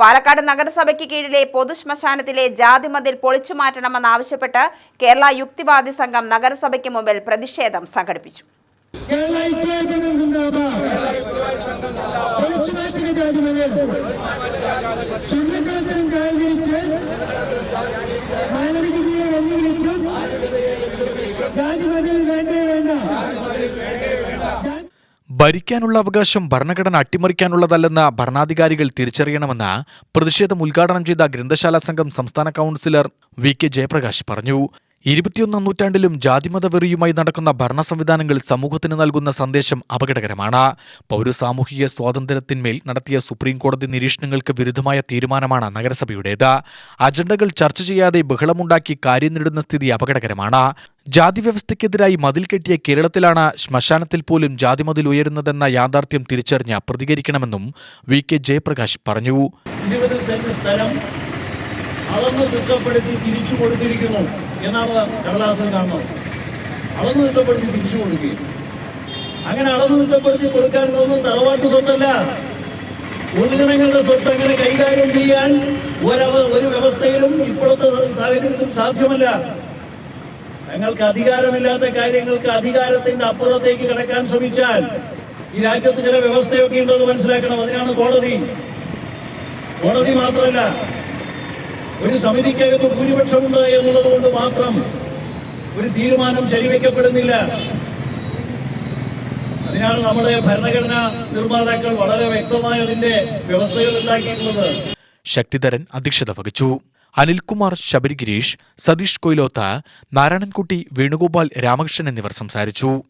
പാലക്കാട് നഗരസഭയ്ക്ക് കീഴിലെ പൊതുശ്മശാനത്തിലെ ജാതിമതിൽ പൊളിച്ചു മാറ്റണമെന്നാവശ്യപ്പെട്ട് കേരള യുക്തിവാദി സംഘം നഗരസഭയ്ക്ക് മുമ്പിൽ പ്രതിഷേധം സംഘടിപ്പിച്ചു. കേരള ഐക്യ സംഘം സിന്ദാബാദ് പൊളിച്ചു മാറ്റുക ജാതി മതിൽ ചുരുക്കത്തിനും കാൽതിരിച്ച് മാനവികതയെ വെല്ലുവിളിക്കും ജാതി മതിൽ വേണ്ടേ. ഭരിക്കാനുള്ള അവകാശം ഭരണഘടന അട്ടിമറിക്കാനുള്ളതല്ലെന്ന ഭരണാധികാരികൾ തിരിച്ചറിയണമെന്ന് പ്രതിഷേധം ഉദ്ഘാടനം ചെയ്ത ഗ്രന്ഥശാല സംഘം സംസ്ഥാന കൗൺസിലർ വി കെ ജയപ്രകാശ് പറഞ്ഞു. ഇരുപത്തിയൊന്നാം നൂറ്റാണ്ടിലും ജാതിമത വെറിയുമായി നടക്കുന്ന ഭരണ സംവിധാനങ്ങൾ സമൂഹത്തിന് നൽകുന്ന സന്ദേശം അപകടകരമാണ്. പൗരസാമൂഹിക സ്വാതന്ത്ര്യത്തിന്മേൽ നടത്തിയ സുപ്രീം കോടതി നിരീക്ഷണങ്ങൾക്ക് വിരുദ്ധമായ തീരുമാനമാണ് നഗരസഭയുടേത്. അജണ്ടകൾ ചർച്ച ചെയ്യാതെ ബഹളമുണ്ടാക്കി കാര്യം നേടുന്ന സ്ഥിതി അപകടകരമാണ്. ജാതി വ്യവസ്ഥയ്ക്കെതിരായി മതിൽ കെട്ടിയ കേരളത്തിലാണ് ശ്മശാനത്തിൽ പോലും ജാതി മതിൽ ഉയരുന്നതെന്ന യാഥാർത്ഥ്യം തിരിച്ചറിഞ്ഞ് പ്രതികരിക്കണമെന്നും വി കെ ജയപ്രകാശ് പറഞ്ഞു. എന്നാണ് കാണുന്നത്. തിരിച്ചു അങ്ങനെ അളന്ന് തിട്ടപ്പെടുത്തി കൊടുക്കാനുള്ളതൊന്നും തറവാട്ട് സ്വത്തല്ല. പൊതുജനങ്ങളുടെ സ്വത്ത് അങ്ങനെ കൈകാര്യം ചെയ്യാൻ ഒരു വ്യവസ്ഥയിലും ഇപ്പോഴത്തെ സാഹചര്യത്തിലും സാധ്യമല്ല. ഞങ്ങൾക്ക് അധികാരമില്ലാത്ത കാര്യങ്ങൾക്ക് അധികാരത്തിന്റെ അപ്പുറത്തേക്ക് കിടക്കാൻ ശ്രമിച്ചാൽ ഈ രാജ്യത്ത് ചില വ്യവസ്ഥയൊക്കെ ഉണ്ടെന്ന് മനസ്സിലാക്കണം. അതിനാണ് കോടതി. കോടതി മാത്രമല്ല ഒരു സമിതിക്കകത്ത് ഭൂരിപക്ഷമുണ്ട് എന്നുള്ളത് കൊണ്ട് മാത്രം ഒരു തീരുമാനം ശരിവെക്കപ്പെടുന്നില്ല. അതിനാണ് നമ്മുടെ ഭരണഘടനാ നിർമ്മാതാക്കൾ വളരെ വ്യക്തമായ അതിന്റെ വ്യവസ്ഥകൾ ഉണ്ടാക്കിയിട്ടുള്ളത്. ശക്തിധരൻ അധ്യക്ഷത വഹിച്ചു. അനിൽകുമാർ ശബരിഗിരീഷ് സതീഷ് കൊയിലോത്ത നാരായണൻകുട്ടി വേണുഗോപാൽ രാമകൃഷ്ണൻ എന്നിവർ സംസാരിച്ചു.